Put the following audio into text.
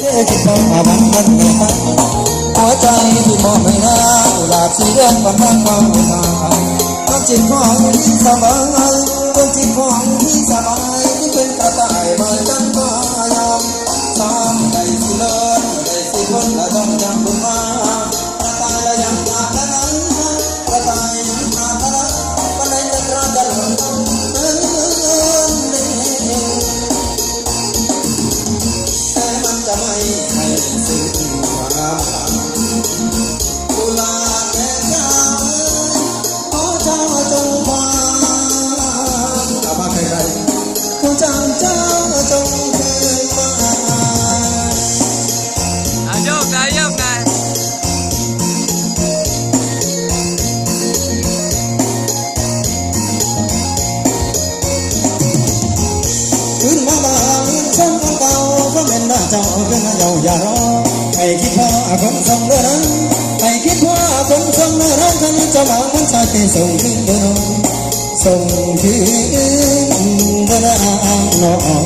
คิดพอมาวันมันม่ทันหัวใจที่มองไม่น่าหลาบสีเดือนวันนั้นความไม่มาความจริงของที่สบายความจริงของที่สบายที่เป็นกระต่ายมาจังก็ยอมตามใจสิเลิศใจสิคนละต้องจ คืนมาำตาลิ้นช้ำของเก่าก็เป็นหน้าเจ้าเรื่องเราอย่ารอให้คิดว่าคนทงเรื่องให้คิดว่าคนทงเรื่องฉันจะหวังมันชาติส่งคืนเดิมส่งคืนเดิมน้อ